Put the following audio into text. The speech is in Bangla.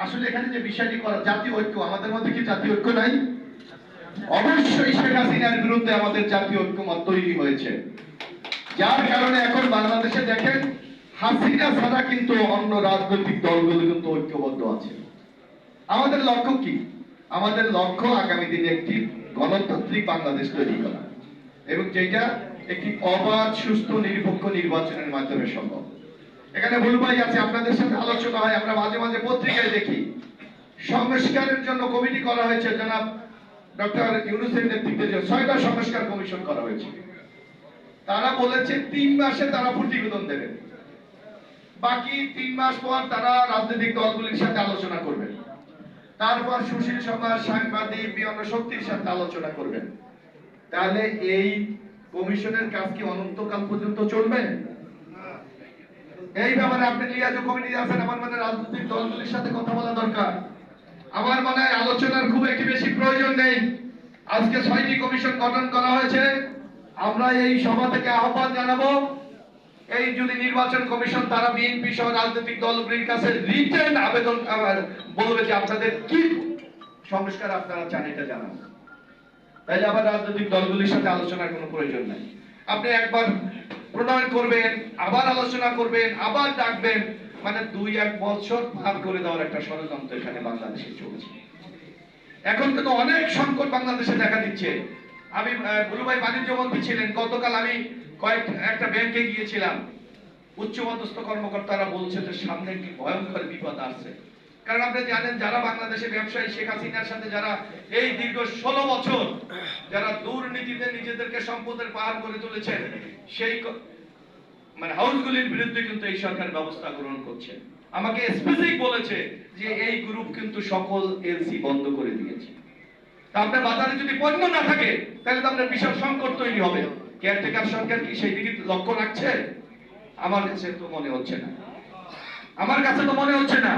আসলে এখানে যে বিষয়টি করা জাতীয় ঐক্য, আমাদের মধ্যে কি জাতীয় ঐক্য নাই? অবশ্যই শেখ হাসিনার বিরুদ্ধে আমাদের জাতীয় ঐক্যমত তৈরি হয়েছে। যার কারণে এখন বাংলাদেশে দেখেন, হাসিনা ছাড়া কিন্তু অন্য রাজনৈতিক দলগুলো কিন্তু ঐক্যবদ্ধ আছে। আমাদের লক্ষ্য কি? আমাদের লক্ষ্য আগামী দিনে একটি গণতান্ত্রিক বাংলাদেশ তৈরি করা। এবং যেটা একটি অবাধ, সুস্থ, নিরপেক্ষ নির্বাচনের মাধ্যমে সম্ভব। এখানে ভুলভাই আছে, আপনাদের সাথে আলোচনা হয়, আমরা মাঝে মাঝে পত্রিকায় দেখি। সংস্কারের জন্য কমিটি করা হয়েছে, জনাব ডক্টর ইউনুসের নেতৃত্বে যে ছয়টা সংস্কার কমিশন করা হয়েছে। তারা বলেছে, তিন মাসে তারা প্রতিবেদন দেবেন বাকি তিন মাস পর তারা রাজনৈতিক দলগুলির সাথে আলোচনা করবেন তারপর সুশীল সমাজ, সাংবাদিক, বিভিন্ন শক্তির সাথে আলোচনা করবেন তাহলে এই কমিশনের কাজ কি অনন্তকাল পর্যন্ত চলবে? এই ব্যাপারে আপনি লিয়াজু কমিটি আছেন, আমার মনে রাজনৈতিক দলগুলির সাথে কথা বলা দরকার। আমার মনে হয় আলোচনার খুব একটি বেশি প্রয়োজন নেই। আজকে ছয়টি কমিশন গঠন করা হয়েছে। আমরা এই সভা থেকে আহ্বান জানাব, এই যদি নির্বাচন কমিশন তারা বিএনপি সহ রাজনৈতিক দলগুলির কাছে রিটেন আবেদন বলবে যে আপনাদের কি সংস্কার আপনারা চান এটা জানান তাইলে আবার রাজনৈতিক দলগুলির সাথে আলোচনার কোনো প্রয়োজন নাই। আপনি একবার প্রণয়ন করবেন আবার আলোচনা করবেন আবার ডাকবেন। মানে দুই এক বছর পার করে দেওয়ার একটা ষড়যন্ত্র এখানে বাংলাদেশে চলছে। এখন কিন্তু অনেক সংকট বাংলাদেশে দেখা দিচ্ছে। আমি আহ, বুলুভাই বাণিজ্য মন্ত্রী ছিলেন। গতকাল আমি কয়েক একটা ব্যাংকে গিয়েছিলাম। উচ্চ পদস্থ কর্মকর্তারা বলছে যে সামনে একটি ভয়ঙ্কর বিপদ আসছে। কারণ আপনি জানেন যারা বাংলাদেশে ব্যবসায়ী শেখ হাসিনার সাথে যারা এই দীর্ঘ ষোলো বছর যারা দুর্নীতিতে নিজেদেরকে সম্পদের পাহাড় করে তুলেছেন, সেই মানে হাউসগুলির বিরুদ্ধে কিন্তু এই সরকার ব্যবস্থা গ্রহণ করছে। আমাকে স্পেসিফিক বলেছে যে এই গ্রুপ কিন্তু সকল এলসি বন্ধ করে দিয়েছে। আপনার বাজারে যদি পণ্য না থাকে, তাহলে তো আপনার বিশাল সংকট তৈরি হবে। কেয়ারটেকার সরকার কি সেই দিকে লক্ষ্য রাখছে? আমার কাছে তো মনে হচ্ছে না। আমার কাছে তো মনে হচ্ছে না।